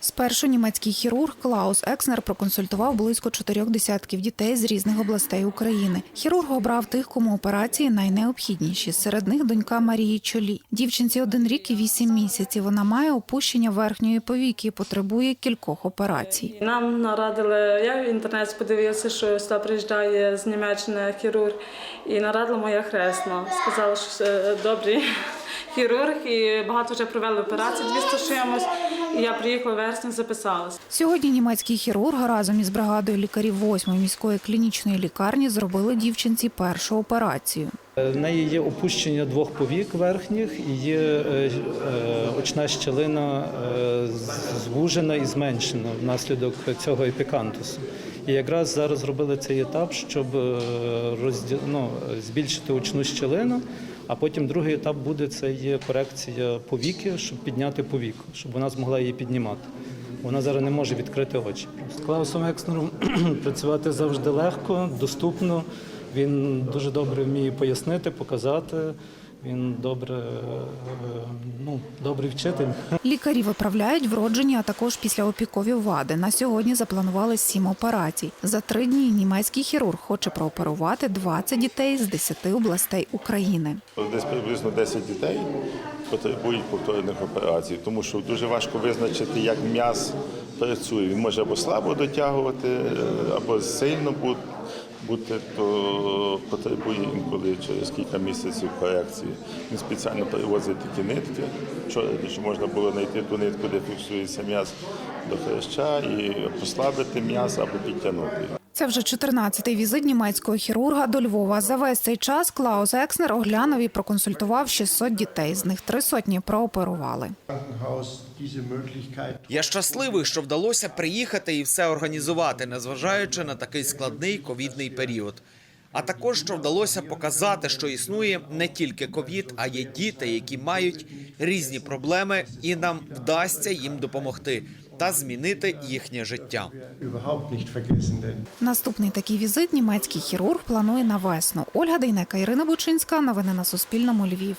Спершу німецький хірург Клаус Екснер проконсультував близько чотирьох десятків дітей з різних областей України. Хірург обрав тих, кому операції найнеобхідніші. Серед них донька Марії Чолі. Дівчинці один рік і вісім місяців. Вона має опущення верхньої повіки і потребує кількох операцій. Нам нарадили, я в інтернеті подивився, що сюди приїжджає з Німеччини хірург, і нарадила моя хресна. Сказала, що е, добрий хірург, і багато вже провели операцій, 200 з чимось. І я приїхала в вересні, записалася. Сьогодні німецький хірург разом із бригадою лікарів 8-ї міської клінічної лікарні зробили дівчинці першу операцію. В неї є опущення двох повік верхніх і є е, е, очна щелина е, звужена і зменшена внаслідок цього епікантусу. І якраз зараз зробили цей етап, щоб е, розді... ну, збільшити очну щелину, а потім другий етап буде це є корекція повіки, щоб підняти повіку, щоб вона змогла її піднімати. Вона зараз не може відкрити очі. З Клаусом Екснером працювати завжди легко, доступно. Він дуже добре вміє пояснити, показати. Він добре, е, ну, добрий вчитель. Лікарі виправляють вроджені, а також післяопікові вади. На сьогодні запланували сім операцій. За три дні німецький хірург хоче прооперувати 20 дітей з 10 областей України. Десь приблизно 10 дітей потребують повторних операцій, тому що дуже важко визначити, як м'яз працює. Він може або слабо дотягувати, е, або сильно бу- бути, то потребує інколи через кілька місяців корекції. Він спеціально привозить такі нитки, щоб можна було знайти ту нитку, де фіксується м'яз до хреща, і послабити м'яз або підтягнути. Це вже 14-й візит німецького хірурга до Львова. За весь цей час Клаус Екснер оглянув і проконсультував 600 дітей. З них три сотні прооперували. Я щасливий, що вдалося приїхати і все організувати, незважаючи на такий складний ковідний період. А також що вдалося показати, що існує не тільки ковід, а є діти, які мають різні проблеми, і нам вдасться їм допомогти та змінити їхнє життя. Наступний такий візит німецький хірург планує на весну. Ольга Дейнека, Ірина Бучинська. Новини на Суспільному. Львів.